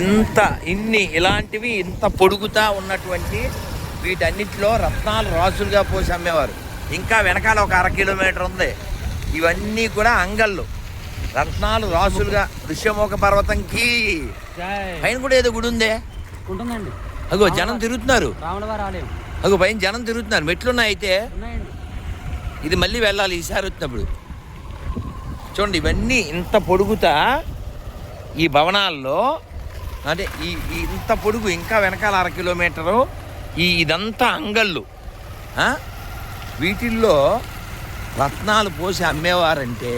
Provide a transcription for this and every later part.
ఇంత ఇన్ని ఇలాంటివి ఇంత పొడుగుతా ఉన్నటువంటి వీటన్నిటిలో రత్నాలు రాసులుగా పోసి అమ్మేవారు. ఇంకా వెనకాల ఒక అర కిలోమీటర్ ఉంది. ఇవన్నీ కూడా అంగళ్ళు. రత్నాలు రాసులుగా ఋష్యమోక పర్వతంకి. పైన కూడా ఏదో గుడి ఉందే? ఉంటుందండి. అగో జనం తిరుగుతున్నారు. అగో పైన జనం తిరుగుతున్నారు. మెట్లున్నాయి అయితే? ఇది మళ్ళీ వెళ్ళాలి ఈసారి వచ్చినప్పుడు. చూడండి ఇవన్నీ ఇంత పొడుగుతా ఈ భవనాల్లో అంటే ఈ ఇంత పొడుగు ఇంకా వెనకాల అర కిలోమీటరు ఈ ఇదంతా అంగళ్ళు. వీటిల్లో రత్నాలు పోసి అమ్మేవారంటే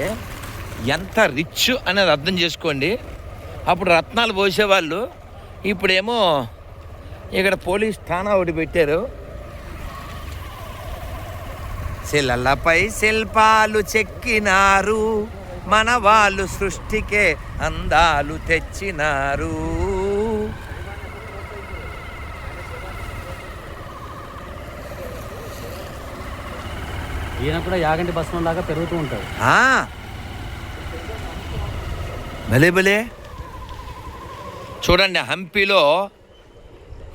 ఎంత రిచ్ అనేది అర్థం చేసుకోండి. అప్పుడు రత్నాలు పోసేవాళ్ళు. ఇప్పుడేమో ఇక్కడ పోలీస్ ఠాణా ఒకటి పెట్టారు. శిలలపై శిల్పాలు చెక్కినారు. మన వాళ్ళు సృష్టికే అందాలు తెచ్చినారు. ఈయన కూడా యాగంటి బస్సు లాగా పెరుగుతూ ఉంటాడు. భలే భలే. చూడండి హంపీలో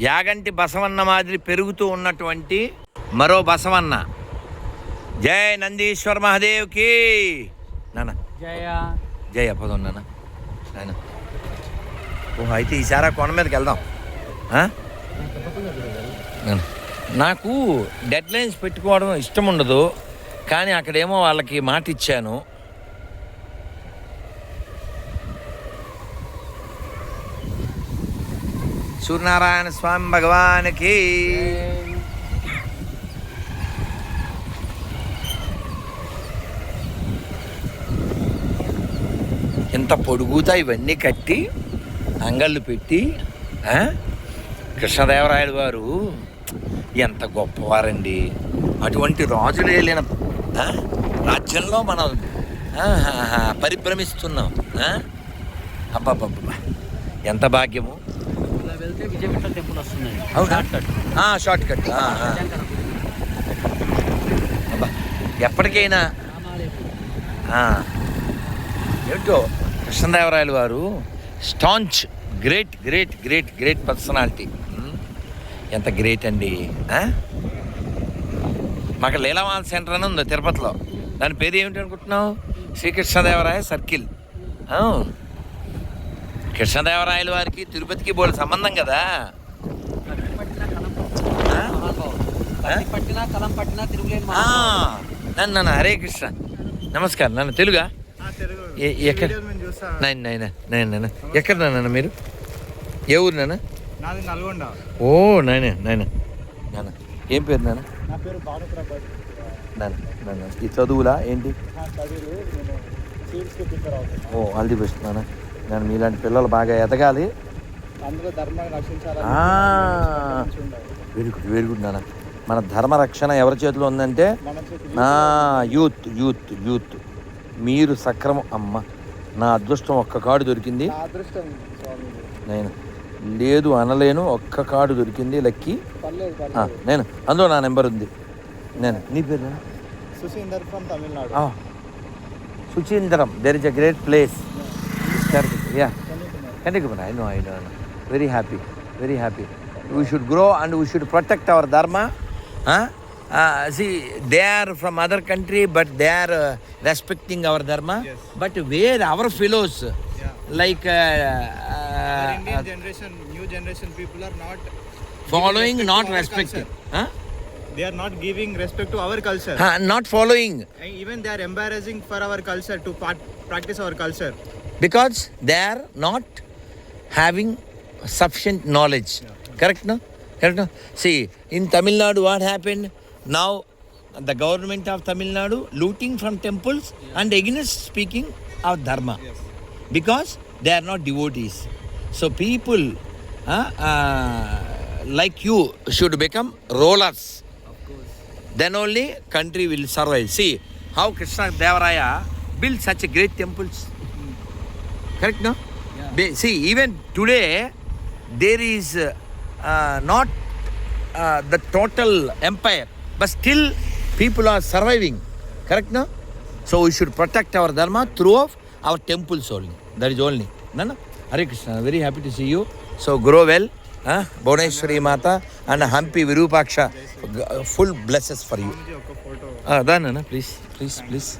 యాగంటి బసవన్న మాదిరి పెరుగుతూ ఉన్నటువంటి మరో బసవన్న. జై నందీశ్వర్ మహాదేవ్కి జయ. జయ పదం నాన్న. ఓహో అయితే ఈసారి కొండ మీదకి వెళ్దాం? నాన్న. నాకు డెడ్ లైన్స్ పెట్టుకోవడం ఇష్టం ఉండదు కానీ అక్కడేమో వాళ్ళకి మాట ఇచ్చాను. సూర్యనారాయణ స్వామి భగవానికి. ఇంత పొడుగుతా ఇవన్నీ కట్టి అంగళ్ళు పెట్టి? కృష్ణదేవరాయలు వారు ఎంత గొప్పవారండి. అటువంటి రాజులు వెళ్ళిన? రాజ్యంలో మనం పరిభ్రమిస్తున్నాం ఆ? అబ్బబ్బబ్బా ఎంత భాగ్యము. ఇలా వెళ్తే విజయవిఠల టెంపుల్ వస్తుందండి షార్ట్ కట్ ఎప్పటికైనా ఏమిటో? కృష్ణదేవరాయలు వారు staunch great great great great personality. ఎంత గ్రేట్ అండి? మాకు లీలామాల సెంటర్ అని ఉంది తిరుపతిలో. దాని పేరు ఏమిటి అనుకుంటున్నావు? శ్రీకృష్ణదేవరాయ సర్కిల్. కృష్ణదేవరాయల వారికి తిరుపతికి బోల్ సంబంధం కదా. నన్ను నన్ను హరే కృష్ణ. నమస్కారం నన్ను తెలుగా? ఎక్కడ? నాయన నాయన నాయన నాయన ఎక్కడ నాన్న మీరు? ఏ ఊరు నాన్న? నాది నల్గొండ. ఓ నాయన నాయన నాన్న ఏం పేరు నాన్న? నా పేరు నాన్న నాన్న. ఈ చదువులా? ఏంటి? నేను ఓ ఆల్ ది బెస్ట్ నాన్న. నేను మీలాంటి పిల్లలు బాగా ఎదగాలి. అందులో ధర్మాన్ని. వెరీ గుడ్ వెరీ గుడ్ నాన్న. మన ధర్మ రక్షణ ఎవరి చేతిలో ఉందంటే? యూత్ యూత్ యూత్ మీరు సక్రమం అమ్మ. నా అదృష్టం ఒక్క కాడు దొరికింది. నేను లేదు అనలేను ఒక్క కార్డు దొరికింది లక్కీ. నేను అందులో నా నెంబర్ ఉంది. నేను నీ పేరు? Susheendar from Tamil Nadu. Suchindram there is a great place yeah Kanyakumari I know I know very happy very happy we should grow and we should protect our dharma Uh, see, they are from other country, but they are uh, respecting our dharma. Yes. But where our fellows, yeah. like uh, uh, Indian uh, generation, new generation people are not following, not respecting. Huh? They are not giving respect to our culture. Huh, not following. And even they are embarrassing for our culture to part, practice our culture. Because they are not having sufficient knowledge. Yeah. Correct, no? Correct, no? See, in Tamil Nadu, what happened? Now, the government of Tamil Nadu looting from temples and against speaking of dharma Yes. because they are not devotees. So, people uh, uh, like you should become rollers. Then only country will survive. See how Krishna Devaraya built such a great temples. Correct, no? Yeah. See, even today, there is uh, not uh, the total empire, but still, people are surviving. Correct now? So we should protect our dharma through of our temples only. That is only. No, no. Hare Krishna, very happy to see you. So grow well. Huh? Boneshwari Mata and Hampi Virupaksha. Full blessings for you. Ah, Dhanana, please, please, please.